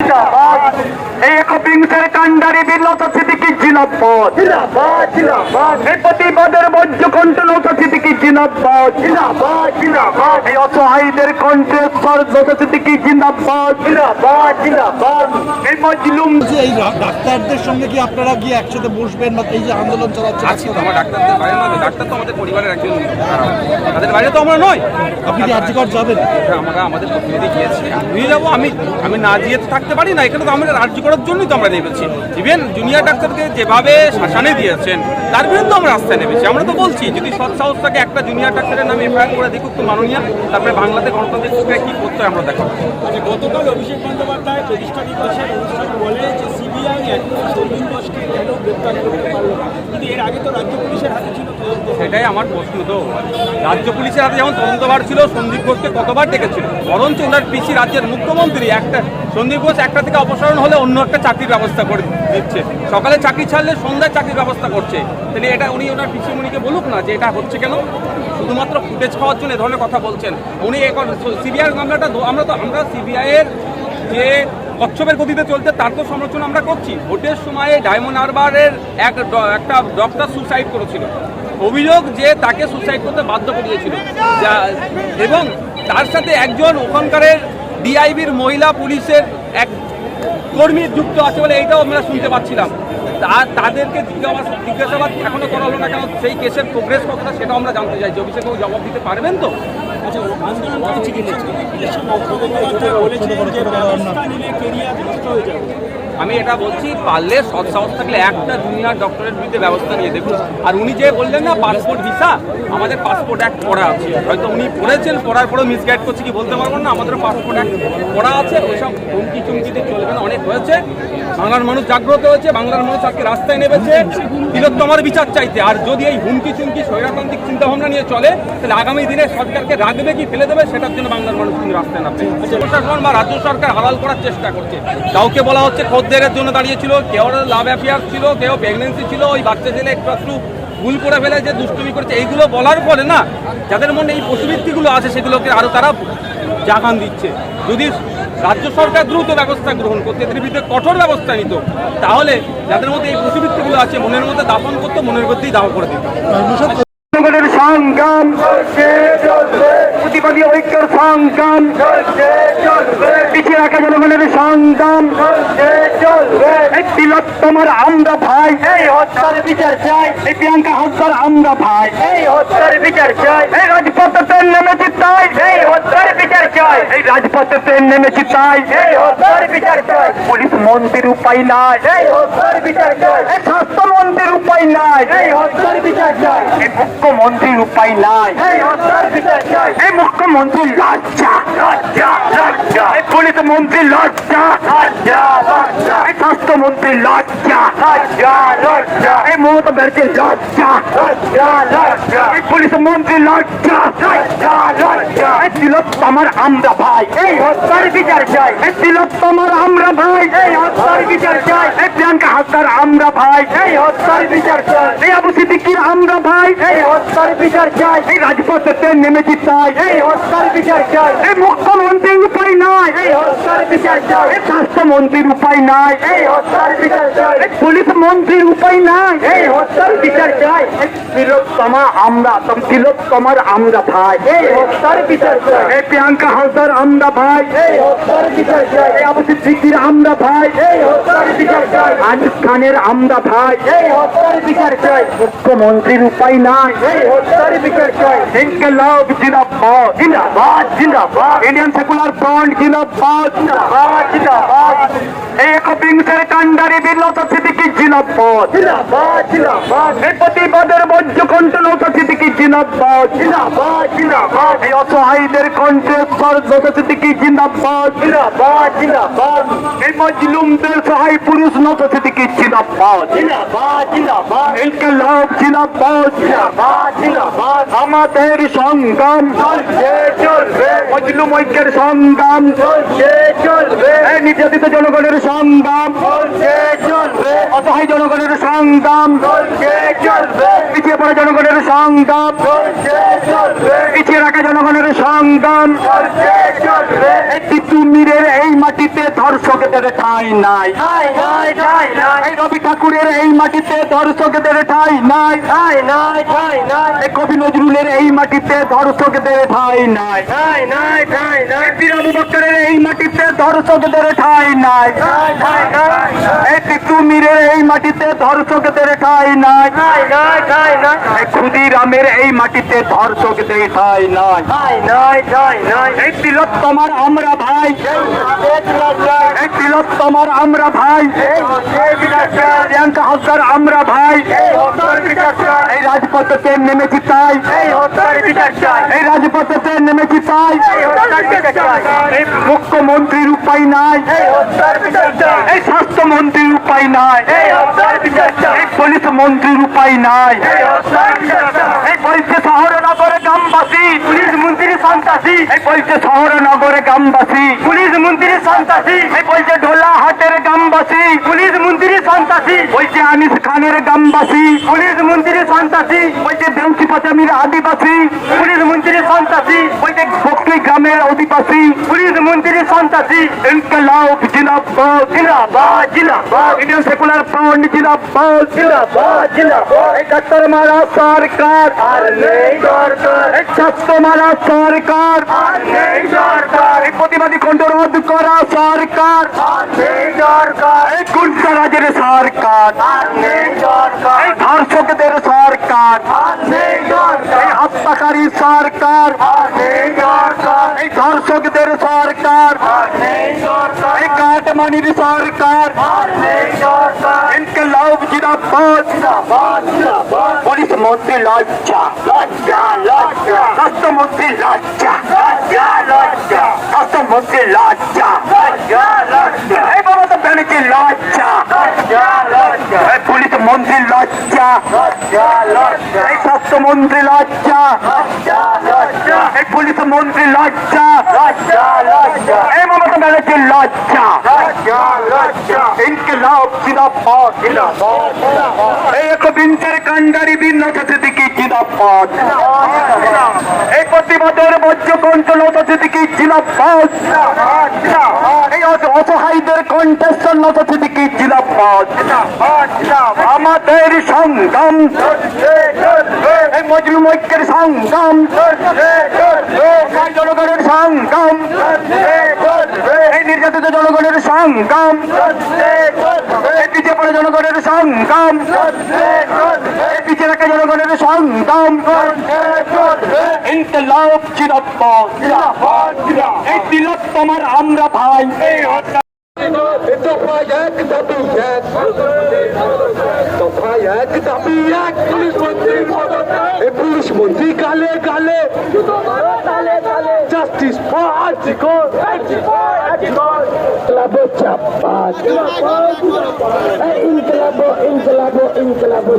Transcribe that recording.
জিন্দাবাদ একবিংশের কাণ্ডারি বিলত সিদ্দিকি জিন্দাবাদ জিন্দাবাদ জিন্দাবাদ এই প্রতিবাদের বজ্র কণ্ঠ নত সিদ্দিকি জিন্দাবাদ জিন্দাবাদ জিন্দাবাদ এই অসহায়ীদের কণ্ঠে স্বর নত সিদ্দিকি জিন্দাবাদ জিন্দাবাদ জিন্দাবাদ এই মজলুম এই ডাক্তারদের সঙ্গে কি আপনারা গিয়ে একসাথে বসবেন বা এই যে আন্দোলন চালাচ্ছে আছি তো আমার ডাক্তারদের বাইরে নয় ডাক্তার তো আমাদের পরিবারের একজন। তাদের বাইরে তো আমরা নয় আপনি কি আর্যকর যাবেন? হ্যাঁ, আমরা আমাদের প্রতিনিধি গিয়েছি। আমি যাব আমি আমি না গিয়ে তো থাকতে পারি না এখানে তো আমরা রাজ্য করার জন্যই তো আমরা নেমেছি। ইভেন জুনিয়র ডাক্তারকে যেভাবে শাসানে দিয়েছেন, তার বিরুদ্ধে আমরা রাস্তায় নেমেছি। আমরা তো বলছি, যদি সৎ সাহস থাকে, একটা জুনিয়র ডাক্তারের নামে এফআইআর করে দেখুক তো মাননীয়, তারপরে বাংলাদেশ গণতান্ত্রিক প্রক্রিয়া কি করতে আমরা দেখাবো। আচ্ছা গতকাল অভিষেক বন্দ্যোপাধ্যায় প্রতিষ্ঠা দিবসের অনুষ্ঠান বলে যে সিবিআই এর আগে তো রাজ্য পুলিশের সেটাই আমার প্রশ্ন তো। রাজ্য পুলিশের হাতে যেমন তদন্তবার ছিল, সন্দীপ ঘোষকে কতবার ডেকেছিল? বরঞ্চ ওনার পিসি রাজ্যের মুখ্যমন্ত্রী একটা, সন্দীপ ঘোষ একটা থেকে অপসারণ হলে অন্য একটা চাকরির ব্যবস্থা করে দিচ্ছে। সকালে চাকরি ছাড়লে সন্ধ্যায় চাকরির ব্যবস্থা করছে। তাহলে এটা উনি ওনার পিসিমণিকে বলুক না যে এটা হচ্ছে কেন? শুধুমাত্র ফুটেজ খাওয়ার জন্য এ ধরনের কথা বলছেন। উনি এখন সিবিআই মামলাটা আমরা তো আমরা সিবিআইয়ের যে কচ্ছপের গতিতে চলছে তার তো সমালোচনা আমরা করছি। ভোটের সময়ে ডায়মন্ড হারবারের এক একটা ডক্টর সুসাইড করেছিল। অভিযোগ যে তাকে সুসাইড করতে বাধ্য করিয়েছিল। যা- এবং তার সাথে একজন ওখানকারের ডিআইবির মহিলা পুলিশের এক কর্মী যুক্ত আছে বলে এইটাও আমরা শুনতে পাচ্ছিলাম। তা, তাদেরকে জিজ্ঞাসা, জিজ্ঞাসাবাদ এখনও করা হলো না কেন? সেই কেসের প্রোগ্রেস কতটা সেটাও আমরা জানতে চাইছি। অভিষেক জবাব দিতে পারবেন তো? আন্দোলন করে চিকিৎসক ইলেকশন বলেছেন যে ব্যবস্থা নিলে কেরিয়ার নষ্ট হয়ে যাবে। আমি এটা বলছি পারলে সৎ সাহস থাকলে একটা জুনিয়র ডক্টরের বিরুদ্ধে ব্যবস্থা নিয়ে দেখুন। আর উনি যে বললেন না পাসপোর্ট ভিসা আমাদের পাসপোর্ট অ্যাক্ট পড়া আছে। হয়তো উনি পড়েছেন পড়ার পরেও মিসগাইড করছে কি বলতে পারব না আমাদের পাসপোর্ট অ্যাক্ট পড়া আছে ওইসব হুমকি চুমকিতে চলবে না অনেক হয়েছে। বাংলার মানুষ জাগ্রত হয়েছে বাংলার মানুষ আজকে রাস্তায় নেমেছে। তিলোত্তমার বিচার চাইতে আর যদি এই হুমকি চুমকি স্বৈরতান্ত্রিক চিন্তাভাবনা নিয়ে চলে তাহলে আগামী দিনে সরকারকে রাখবে কি ফেলে দেবে সেটার জন্য বাংলার মানুষ কিন্তু রাস্তায় নামবে। প্রশাসন বা রাজ্য সরকার হালাল করার চেষ্টা করছে। কাউকে বলা হচ্ছে খদ্দের জন্য দাঁড়িয়েছিল, কেউ লাভ অ্যাফেয়ার ছিল, কেউ প্রেগনেন্সি ছিল, ওই বাচ্চা ছেলে একটু একটু ভুল করে ফেলে, যে দুষ্টুমি করেছে, এইগুলো বলার পরে না, যাদের মনে এই পশুবৃত্তিগুলো আছে, সেগুলোকে আরও তারা জাগান দিচ্ছে। যদি রাজ্য সরকার দ্রুত ব্যবস্থা গ্রহণ করতে এদের বিরুদ্ধে কঠোর ব্যবস্থা নিত, তাহলে যাদের মধ্যে এই পশুবৃত্তিগুলো আছে, মনের মধ্যে দাপন করতো, মনের মধ্যেই দাহ করে দিত। প্রতিবাদী ঐক্যের সংগ্রাম। পিছিয়ে রাখা জনগণের সংগ্রাম। তিলোত্তমার আমরা ভাই। এই হত্যার বিচার চাই এই প্রিয়াঙ্কা হত্যার আমরা ভাই। এই হত্যার বিচার চাই। এই রাজপথে নামে নেমেছি তাই। এই হত্যার এই রাজপথে ট্রেন নেমেছি তাই। পুলিশ মন্ত্রীর উপায় নাই। স্বাস্থ্যমন্ত্রীর উপায় নাই। এই মুখ্যমন্ত্রীর উপায় নাই। এই মুখ্যমন্ত্রী লজ্জা লজ্জা লজ্জা পুলিশ মন্ত্রী লজ্জা এই স্বাস্থ্যমন্ত্রী লজ্জা। এই মমতা ব্যানার্জি লজ্জা। এই পুলিশ মন্ত্রী লজ্জা। এই তিলোত্তমার আমরা ভাই। এই হত্যার বিচার চাই। এই তিলোত্তমার আমরা ভাই। এই হত্যার বিচার চাই। এই প্রিয়াঙ্কা হত্যার আমরা ভাই। এই হত্যার বিচার চাই। এই আবু সিদ্দিকির আমরা ভাই। এই হত্যার বিচার চাই। এই রাজপথে নেমেছি তাই। এই হত্যার বিচার চাই। এই মুখ্যমন্ত্রীর উপায় নাই। এই স্বাস্থ্যমন্ত্রীর উপায় নাই। পুলিশ মন্ত্রীর উপায় নাই। বিচার চাই। তিলোত্তমা আমরা তম তিলোত্তমার আমরা ভাই। বিচার চাই। এই প্রিয়াঙ্কা হালদার আমরা ভাই। সিদ্দিকির আমরা ভাই। আজিজ খানের আমরা ভাই। বিচার চাই। মুখ্যমন্ত্রীর উপায় নাই। বিচার চাই। ইনকলাব জিন্দাবাদ। জিন্দাবাদ। ইন্ডিয়ান সেকুলার ফ্রন্ট জিন্দাবাদ। একবিংশের কাণ্ডারি বিলত সিদ্দিকি এই প্রতিবাদের বজ্র কণ্ঠ নৌকা সিদ্দিকি জিন্দাবাদ। এই অসহায়ীদের কণ্ঠে সিদ্দিকি এই মজলুমদের সহায় পুরুষ নৌকা সিদ্দিকি জিন্দাবাদ। জিন্দাবাদ আমাদের সংগ্রাম। মজলুম ঐক্যের সংগ্রাম। নির্যাতিত জনগণের সংগ্রাম। অসহায় জনগণের সংগ্রাম। পিছিয়ে পড়া জনগণের সংগ্রাম। পিছিয়ে রাখা জনগণের সংগ্রাম। চলছে চলবে। এই মাটিতে ধর্ষকদের ঠাঁই নাই। এই রবি ঠাকুরের এই মাটিতে ধর্ষকদের ঠাঁই নাই। এই কবি নজরুলের এই মাটিতে ধর্ষকদের ঠাঁই নাই। বীর আবু এই মাটিতে ধর্ষকদের ঠাঁই নাই। এই টিকু মীরের এই মাটিতে ধর্ষকদের ঠাঁই নাই। ক্ষুদিরামের এই মাটিতে ধর্ষকদের ঠাঁই নাই। এই তিলোত্তমার আমরা ভাই। এই তিলোত্তমার আমরা ভাই। প্রিয়াঙ্কা হস্তার আমরা ভাই। রাজপথে নেমেছি তাই। এই রাজপথে নেমেছি তাই। মুখ্যমন্ত্রীর উপায় নাই। এই স্বাস্থ্যমন্ত্রীর উপায় নাই। এই পুলিশ মন্ত্রীর উপায় নাই। এই বলছে শহর নগরে গ্রামবাসী। পুলিশ মন্ত্রী সন্ত্রাসী। এই বলছে শহর নগরে গ্রামবাসী। পুলিশ মন্ত্রী সন্ত্রাসী। এই বলছে ঢোলা হাটের গ্রামবাসী, পুলিশ মন্ত্রী সন্ত্রাসী। বলছে আনিস খানের গ্রামবাসী, পুলিশ মন্ত্রী সন্ত্রাসী। বলছে, বেঞ্চি পাচামির আদিবাসী। পুলিশ মন্ত্রী সন্ত্রাসী। অধিবাসী পুলিশ মন্ত্রী সন্ত্রাসী ইনকলাব জিন্দাবাদ জিন্দাবাদ জিন্দাবাদ ইন্ডিয়ান সেকুলার ফ্রন্ট জিন্দাবাদ জিন্দাবাদ জিন্দাবাদ এই ডাক্তার মারা সরকার। আর নেই দরকার। ছাত্র মারা সরকার। আর নেই দরকার। প্রতিবাদী খণ্ড রদ করা সরকার। আর নেই দরকার। পুলিশ মন্ত্রী লজ্জা লজ্জা লজ্জা স্বাস্থ্যমন্ত্রী লজ্জা লজ্জা লজ্জা স্বাস্থ্যমন্ত্রী লজ্জা লজ্জা লজ্জা। এই মমতা ব্যানার্জি লজ্জা। লজ্জা লজ্জা। এই পুলিশ মন্ত্রী লজ্জা। লজ্জা লজ্জা। এই স্বাস্থ্যমন্ত্রী লজ্জা। লজ্জা লজ্জা। এই পুলিশ মন্ত্রী লজ্জা। লজ্জা লজ্জা। এই মমতা ব্যানার্জি লজ্জা। লজ্জা লজ্জা ইনকলাব জিন্দাবাদ জিন্দাবাদ এই একবিংশের কাণ্ডারি ভিন্ন সিদ্দিকি জিন্দাবাদ এই প্রতিবাদের অসহায়দের কণ্ঠেশ্বর লতা সিদ্দিকি জিন্দাবাদ আমাদের সংগ্রাম মজলুম ঐক্যের সংগ্রাম জনগণের সংগ্রাম নির্যাতিত জনগণের সংগ্রাম পিছিয়ে পড়ে জনগণের সংগ্রাম পিছিয়ে রাখা জনগণের সংগ্রাম ইনকলাব জিন্দাবাদ এই তিলোত্তমার আমরা ভাই। দফায় এক দাবি এক দফায় এক দাবি এক পুলিশ মন্ত্রী এই পুলিশ মন্ত্রী গালে গালে জাস্টিস ফর আর্টিকল ইনকলাবো চাপাত ইনকলাবো ইনকলাবো ইনকলাবো